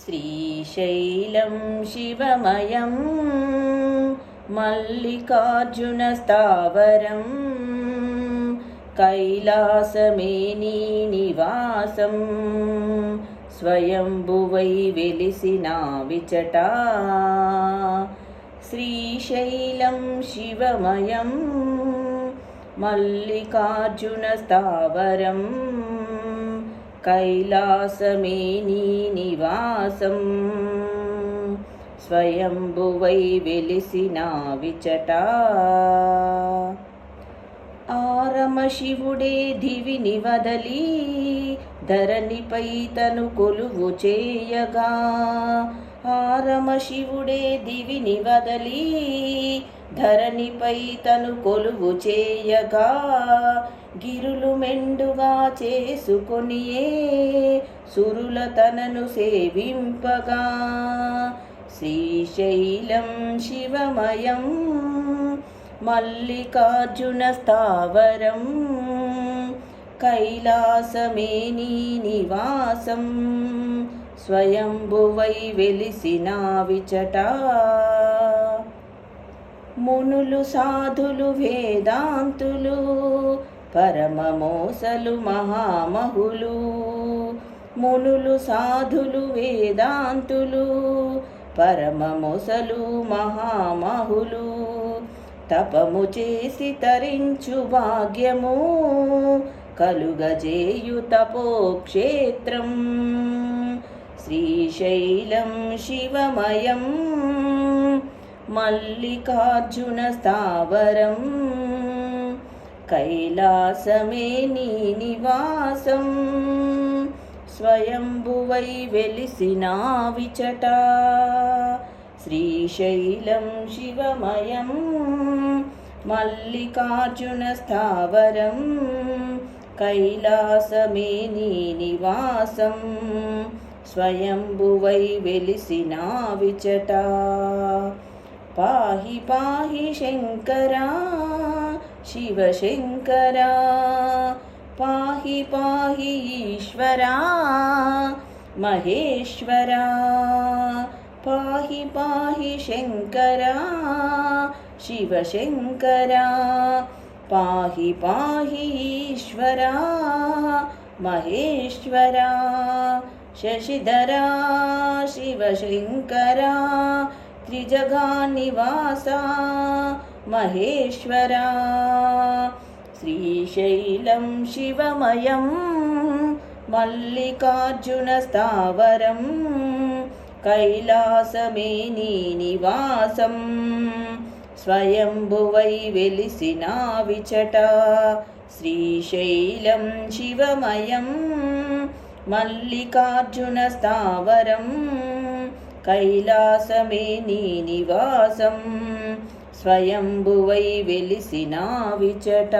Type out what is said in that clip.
శ్రీశైలం శివమయం మల్లికార్జునస్థావరం కైలాసమే నీ నివాసం స్వయంభువై వెలిసిన విచట శ్రీశైలం శివమయం మల్లికార్జునస్థావరం కైలాసమే నీ నివాసం. స్వయంభువై వెలిసిన విచటా ఆరమ శివుడే దివిని వదలి ధరణిపై తను కొలువు చేయగా. ఆరమ శివుడే దివిని వదలి ధరణిపై తను కొలువు చేయగా. గిరులు మెండుగా చేసుకొనియే సురుల తనను సేవింపగా. శ్రీశైలం శివమయం మల్లికార్జున స్థావరం కైలాసమే నీ నివాసం స్వయంభువై వెలిసిన విచట. మునులు సాధులు వేదాంతులు పరమమోసలు మహామహులు. మునులు సాధులు వేదాంతులు పరమమొసలు మహామహులు. తపము చేసి తరించు భాగ్యము. కలుగజేయు తపోక్షేత్రం శ్రీశైలం శివమయం. మల్లికార్జున స్థావరం. కైలాసమే నీ నివాసం. స్వయంభువై వెలిసినా విచటా. श्रीशैलं शिवमयं मल्लिकार्जुनस्थावरं कैलासमेनीनिवासं स्वयंभुवै विलिसिना विचटा पाहि पाहि शङ्करा शिवशङ्करा पाहि पाहि ईश्वरा महेश्वरा। पाहि पाहि शङ्करा शिवशङ्करा पाहि पाहि ईश्वरा महेश्वरा शशिधरा शिवशङ्करा त्रिजगानिवासा महेश्वरा। श्रीशैलं शिवमयं मल्लिकार्जुनस्थावरम् కైలాసమే నీ నివాసం. స్వయంభువై వెలిసిన విచట. శ్రీశైలం శివమయం మల్లికార్జున స్థావరం. కైలాసమే నీ నివాసం. స్వయంభువై వెలిసిన విచట.